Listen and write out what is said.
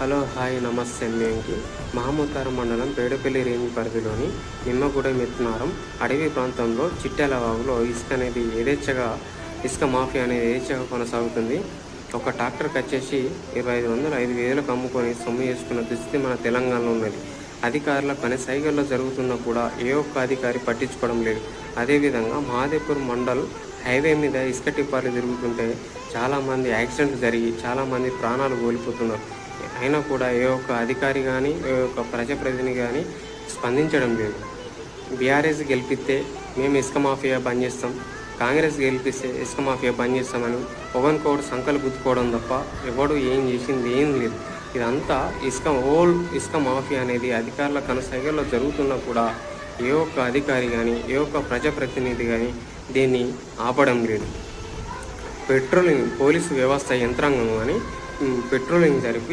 Hello hi నమస్తే మేంకి మహమూతారు మండలం Pedapalli range పరిధిలోని నిమ్మగూడెం ఎత్తునారం అడవి ప్రాంతంలో చిట్టెల వాగులో ఇసుక అనేది యథేచ్ఛగా ఇసుక మాఫియా అనేది యథేచ్ఛగా కొనసాగుతుంది. ఒక ట్రాక్టర్కి వచ్చేసి ఇరవై ఐదు వందలు ఐదు వేలకు అమ్ముకొని సొమ్ము చేసుకున్న దుస్థితి మన తెలంగాణలో ఉన్నది. అధికారుల పని సైకిల్లో జరుగుతున్నా కూడా ఏ ఒక్క అధికారి పట్టించుకోవడం లేదు. అదేవిధంగా మహాదేపూర్ మండల్ హైవే మీద ఇసుక టిప్పాలు తిరుగుతుంటే చాలామంది యాక్సిడెంట్ జరిగి చాలామంది ప్రాణాలు కోల్పోతున్నారు. అయినా కూడా ఏ ఒక్క అధికారి కానీ ఏ ఒక్క ప్రజాప్రతినిధి కానీ స్పందించడం లేదు. బీఆర్ఎస్ గెలిపిస్తే మేము ఇసుక మాఫియా బంద్ చేస్తాం. కాంగ్రెస్ గెలిపిస్తే ఇసుక మాఫియా బంద్ చేస్తామని ఒకరికొకడు సంకలు గుద్దుకోవడం తప్ప ఎవడు ఏం చేసింది ఏం లేదు. ఇదంతా ఇసుక ఓల్ ఇసుక మాఫియా అనేది అధికారుల కనసాగల్లో జరుగుతున్నా కూడా ఏ ఒక్క అధికారి కానీ ఏ ఒక్క ప్రజాప్రతినిధి కానీ దీన్ని ఆపడం లేదు. పెట్రోలింగ్ పోలీసు వ్యవస్థ యంత్రాంగం కానీ పెట్రోలింగ్ జరిపి